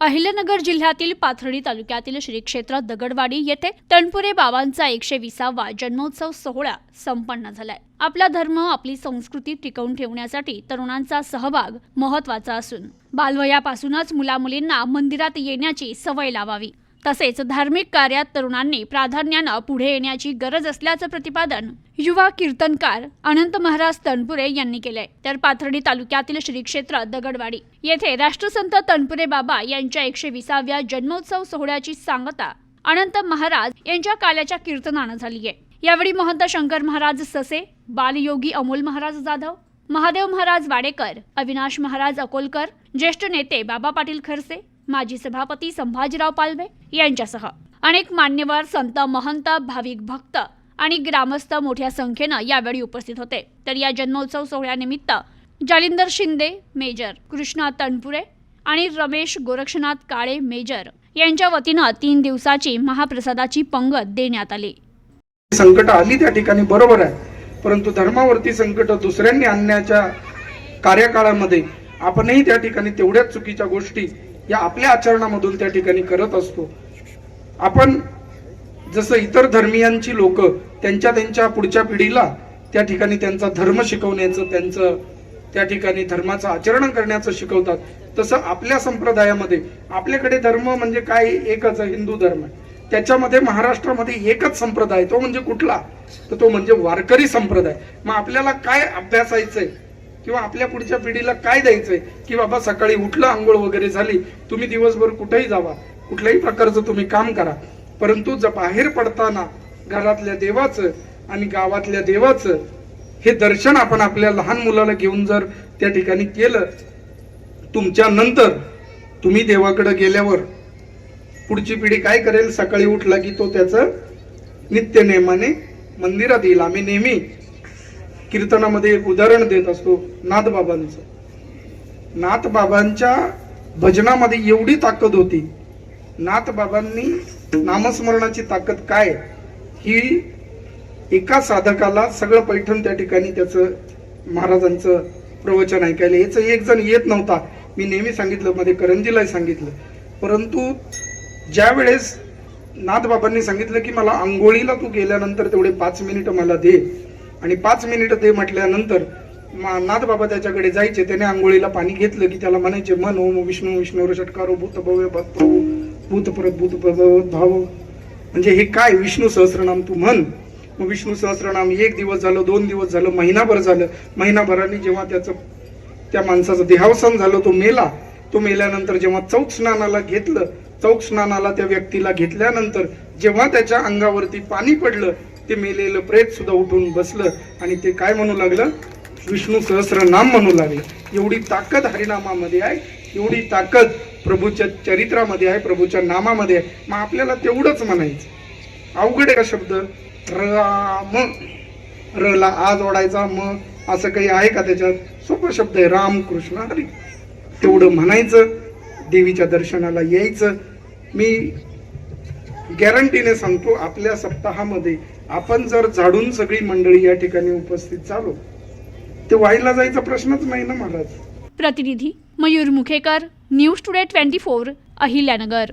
अहिल्यानगर जिल्ह्यातील पाथर्डी तालुक्यातील श्री क्षेत्र दगडवाडी येथे तणपुरे बाबांचा एकशे विसावा जन्मोत्सव सोहळा संपन्न झालाय. आपला धर्म आपली संस्कृती टिकवून ठेवण्यासाठी तरुणांचा सहभाग महत्त्वाचा असून बालवयापासूनच मुलामुलींना मंदिरात येण्याची सवय लावावी. तसेच धार्मिक कार्यात तरुणांनी प्राधान्यानं पुढे येण्याची गरज असल्याचं प्रतिपादन युवा कीर्तनकार अनंत महाराज तनपुरे यांनी केलंय. तर पाथर्डी तालुक्यातील श्री क्षेत्र दगडवाडी येथे राष्ट्रसंत तनपुरे बाबा यांच्या एकशे विसाव्या जन्मोत्सव सोहळ्याची सांगता अनंत महाराज यांच्या काल्याच्या कीर्तनानं झाली आहे. यावेळी महंत शंकर महाराज ससे बालयोगी अमोल महाराज जाधव महादेव महाराज वाडेकर अविनाश महाराज अकोलकर ज्येष्ठ नेते बाबा पाटील खरसे माजी सभापती संभाजीराव पालवे यांच्यासह. अनेक मान्यवर संत महंत भाविक भक्त आणि ग्रामस्थ मोठ्या संख्येनं यावेळी उपस्थित होते. तर या जन्मोत्सव सोहळ्यानिमित्त जालिंदर शिंदे मेजर कृष्णा तणपुरे आणि रमेश गोरक्षनाथ काळे मेजर यांच्या वतीनं तीन दिवसाची महाप्रसादाची पंगत देण्यात आली. संकट आली त्या ठिकाणी बरोबर आहे. परंतु धर्मावरती संकट दुसऱ्यांनी आणण्याच्या कार्यकाळामध्ये आपणही त्या ठिकाणी तेवढ्याच चुकीच्या गोष्टी या आपल्या आचरणामधून त्या ठिकाणी करत असतो. आपण जसं इतर धर्मियांची लोक त्यांच्या त्यांच्या पुढच्या पिढीला त्या ठिकाणी त्यांचा धर्म शिकवण्याचं त्यांचं त्या ठिकाणी धर्माचं आचरण करण्याचं शिकवतात तसं आपल्या संप्रदायामध्ये आपल्याकडे धर्म म्हणजे काय? एकच आहे, हिंदू धर्म त्याच्यामध्ये महाराष्ट्रामध्ये एकच संप्रदाय तो म्हणजे कुठला? तर तो म्हणजे वारकरी संप्रदाय. मग आपल्याला काय अभ्यासायचंय? किंवा आपल्या पुढच्या पिढीला काय द्यायचंय? की बाबा सकाळी उठलं आंघोळ वगैरे झाली तुम्ही दिवसभर कुठेही जावा. कुठल्याही प्रकारचं तुम्ही काम करा. परंतु जर बाहेर पडताना घरातल्या देवाचं आणि गावातल्या देवाचं हे दर्शन आपण आपल्या लहान मुलाला घेऊन जर त्या ठिकाणी केलं तुमच्या नंतर तुम्ही देवाकडे गेल्यावर पुढची पिढी काय करेल? सकाळी उठला की तो त्याचं नित्य नेमाने मंदिरात येईल. आम्ही नेहमी कीर्तनामध्ये एक उदाहरण देत असतो नाथबाबांचं. नाथबाबांच्या भजनामध्ये एवढी ताकद होती. नाथबाबांनी नामस्मरणाची ताकद काय? ही एका साधकाला सगळं पैठण त्या ठिकाणी त्याचं महाराजांचं प्रवचन ऐकायला याचं एक जण येत नव्हता. मी नेहमी सांगितलं मध्ये करंजीलाही सांगितलं. परंतु ज्या वेळेस नाथबाबांनी सांगितलं की मला आंघोळीला तू गेल्यानंतर तेवढे पाच मिनिटं मला दे. आणि पाच मिनिटं ते म्हटल्यानंतर मा- नाथबाबा त्याच्याकडे जायचे. त्याने आंघोळीला पाणी घेतलं की त्याला म्हणायचे मन ओम विष्णू विष्णू षटकारो भूत भव्य भक्त भूत परत भूत भगवत भाव. म्हणजे हे काय विष्णू सहस्रनाम तू म्हण. मग विष्णू सहस्रनाम एक दिवस झालं दोन दिवस झालं महिनाभर झालं. महिनाभराने जेव्हा त्याचं त्या माणसाचं देहावसान झालं तो मेला. तो मेल्यानंतर जेव्हा चौक स्नानाला घेतलं चौक स्नानाला त्या व्यक्तीला घेतल्यानंतर जेव्हा त्याच्या अंगावरती पाणी पडलं ते मेलेलं प्रेत सुद्धा उठून बसलं आणि ते काय म्हणू लागलं? विष्णू सहस्र नाम म्हणू लागलं. एवढी ताकद हरिनामामध्ये आहे एवढी ताकद प्रभूच्या चरित्रामध्ये आहे प्रभूच्या नामामध्ये आहे. मग आपल्याला तेवढंच म्हणायचं. अवघड आहे का शब्द? राम. ला आज ओढायचा मग असं काही आहे का त्याच्यात? सोपा शब्द आहे राम कृष्ण हरी. तेवढं म्हणायचं देवीच्या दर्शनाला यायचं. मी गॅरंटीने सांगतो आपल्या सप्ताहामध्ये आपण जर झाडून सगळी मंडळी या ठिकाणी उपस्थित झालो ते व्हायला जायचा प्रश्नच नाही ना महाराज. प्रतिनिधी Mayur Mukhekar news today twenty four Ahilyanagar.